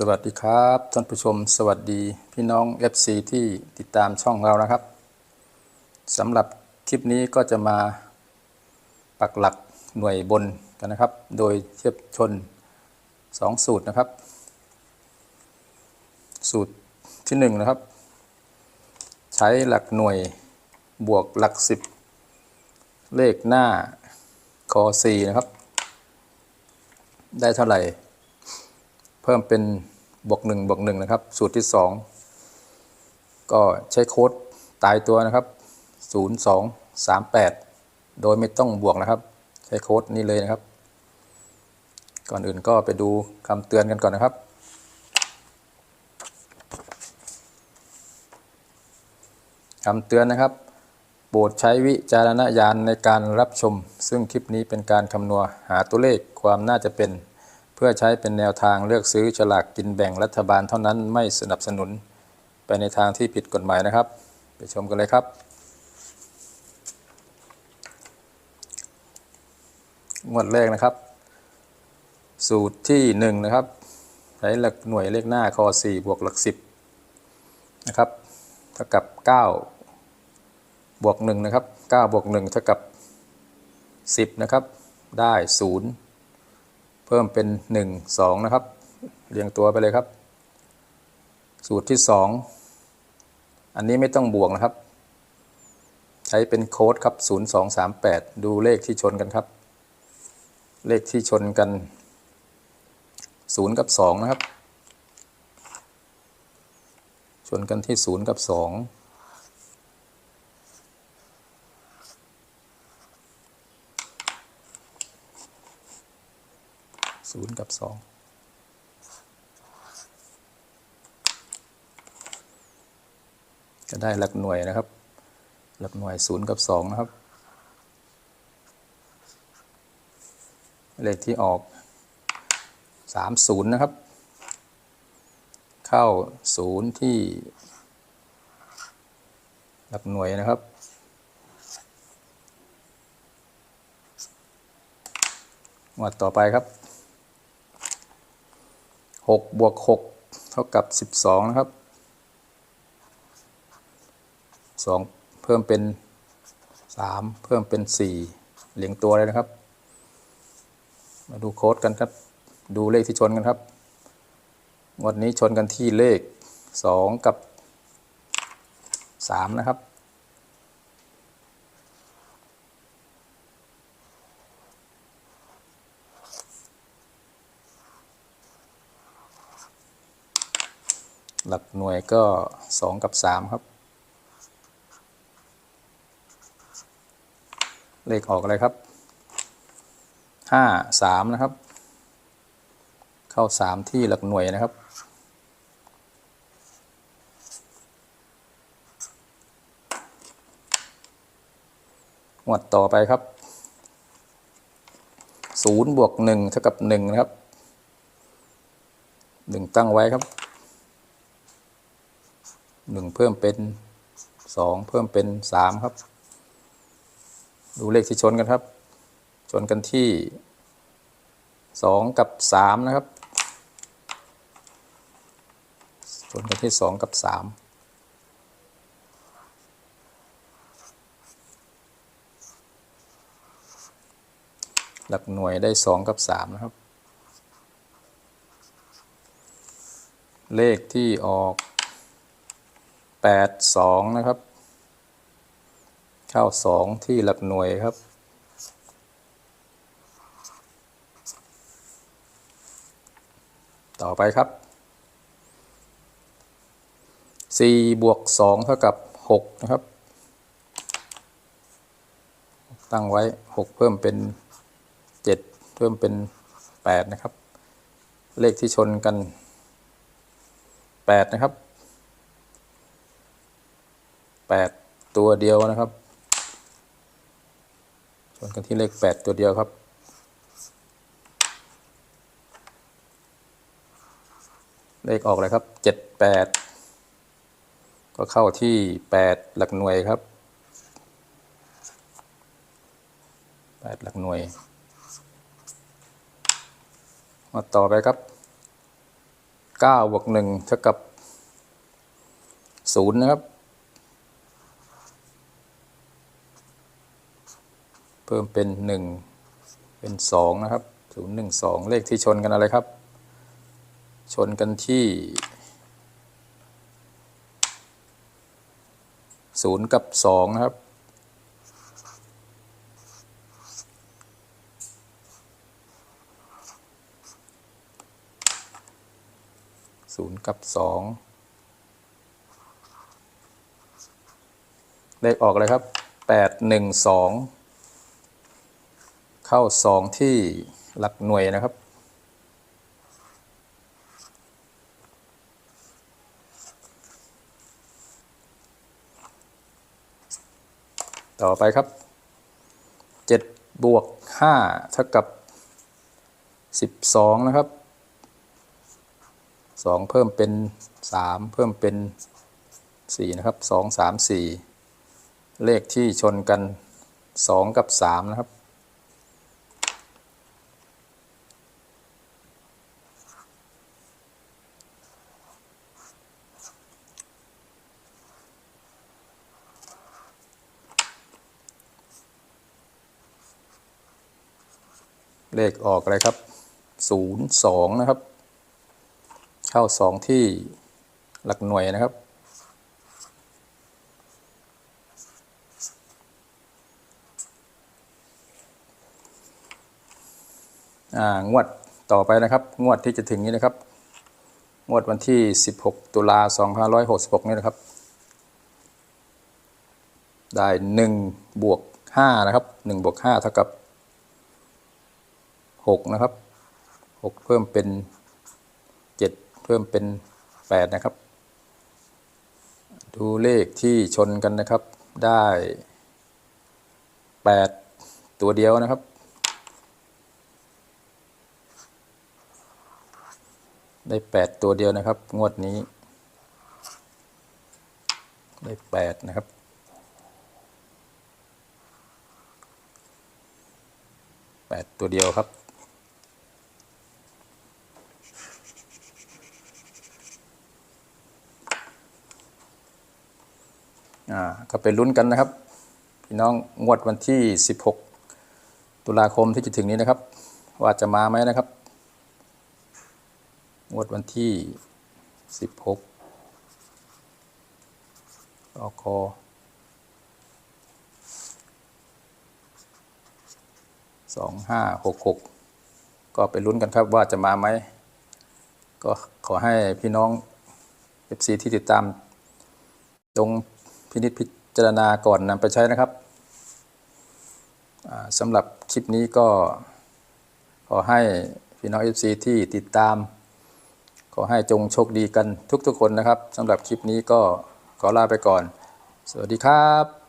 สวัสดีครับท่านผู้ชม สวัสดีพี่น้อง FC ที่ติดตามช่องเรานะครับสำหรับคลิปนี้ก็จะมาปักหลักหน่วยบนกันนะครับ โดยเทียบชน 2 สูตรนะครับ สูตรที่ 1 นะครับ ใช้หลักหน่วยบวกหลัก 10 เลขหน้าคอ4นะครับ ได้เท่าไหร่ เพิ่มเป็นบวกหนึ่งบวกหนึ่งนะครับ สูตรที่สองก็ใช้โค้ดตายตัวนะครับศูนย์สองสามแปดโดยไม่ต้องบวกนะครับ ใช้โค้ดนี้เลยนะครับ ก่อนอื่นก็ไปดูคำเตือนกันก่อนนะครับคำเตือนนะครับ โปรดใช้วิจารณญาณในการรับชม ซึ่งคลิปนี้เป็นการคำนวณหาตัวเลขความน่าจะเป็น เพื่อใช้เป็นแนวทางเลือกซื้อฉลากกินแบ่งรัฐบาลเท่านั้นไม่สนับสนุน ไปในทางที่ผิดกฎหมายนะครับ ไปชมกันเลยครับ งวดแรกนะครับ สูตรที่ 1 นะครับ ใช้หลักหน่วยเลขหน้าคอ4บวกหลัก 10 นะครับเท่ากับ 9 บวก1นะครับ9บวก1เท่ากับ 10 นะครับ ได้ 0 เพิ่มเป็น 1 2 นะครับ เรียงตัวไปเลยครับ สูตรที่ 2 อันนี้ไม่ต้องบวกนะครับ ใช้เป็นโค้ดครับ 0 2 3 8 ดูเลขที่ชนกันครับ เลขที่ชนกัน 0 กับ 2 นะครับ ชนกันที่ 0 กับ 2 ศูนย์กับสองก็ได้หลักหน่วยนะครับ หลักหน่วยศูนย์กับสองนะครับ เลขที่ออกสามศูนย์นะครับ เข้าศูนย์ที่หลักหน่วยนะครับงวดต่อไปครับ 6บวก6เท่ากับ 12 นะครับ 2 เพิ่มเป็น 3 เพิ่มเป็น 4 เรียงตัวเลยนะครับ มาดูโค้ดกันครับ ดูเลขที่ชนกันครับงวดนี้ชนกันที่เลข 2 กับ 3 นะครับ หลักหน่วยก็ 2 กับ 3 ครับ เลขออกอะไรครับ 5 3 นะครับ เข้า 3 ที่หลักหน่วยนะครับงวดต่อไปครับ0บวก1เท่ากับ1นะครับ 1 ตั้งไว้ครับ หนึ่งเพิ่มเป็นสองเพิ่มเป็นสามครับ ดูเลขที่ชนกันครับ ชนกันที่สองกับสามนะครับ ชนกันที่สองกับสามหลักหน่วยได้สองกับสามนะครับ เลขที่ออก แปดสองนะครับ เข้าสองที่หลักหน่วยครับ ต่อไปครับสี่บวกสองเท่ากับหกนะครับ ตั้งไว้หกเพิ่มเป็นเจ็ดเพิ่มเป็นแปดนะครับ เลขที่ชนกันแปดนะครับ แปดตัวเดียวนะครับชนกันที่เลขแปดตัวเดียวครับ เลขออกเลยครับเจ็ดแปดก็เข้าที่แปดหลักหน่วยครับแปดหลักหน่วย มาต่อไปครับเก้าบวกหนึ่งเท่ากับศูนย์นะครับ เพิ่มเป็นหนึ่งเป็นสองนะครับศูนย์หนึ่งสองเลขที่ชนกันอะไรครับ ชนกันที่ศูนย์กับสองนะครับศูนย์กับสองเลขออกเลยครับแปดหนึ่งสอง เข้าสองที่หลักหน่วยนะครับ ต่อไปครับเจ็ดบวกห้าเท่ากับสิบสองนะครับสองเพิ่มเป็นสามเพิ่มเป็นสี่นะครับสองสามสี่เลขที่ชนกันสองกับสามนะครับ เลขออกอะไรครับศูนย์สองนะครับ เข้าสองที่หลักหน่วยนะครับ งวดต่อไปนะครับ งวดที่จะถึงนี้นะครับ งวดวันที่ 16 ตุลา2566 นี่นะครับ ได้ 1 บวก5นะครับ 1 บวก5เท่ากับ 6นะครับ6เพิ่มเป็น7เพิ่มเป็น8นะครับ ดูเลขที่ชนกันนะครับได้8ตัวเดียวนะครับได้ 8 ตัวเดียวนะครับ งวดนี้ ได้ 8 นะครับ 8 ตัวเดียวครับ ก็ไปลุ้นกันนะครับ พี่น้องงวดวันที่ 16 ตุลาคมที่จะถึงนี้นะครับ ว่าจะมาไหมนะครับ งวดวันที่ 16อคสองห้าหกหกก็ไปลุ้นกันครับว่าจะมาไหม ก็ขอให้พี่น้อง FC ที่ติดตามจงพินิจพิ จารณาก่อนนำไปใช้นะครับสำหรับคลิปนี้ก็ขอให้พี่น้อง FC ที่ติดตาม ขอให้จงโชคดีกันทุกๆคนนะครับสำหรับคลิปนี้ก็ขอลาไปก่อน สวัสดีครับ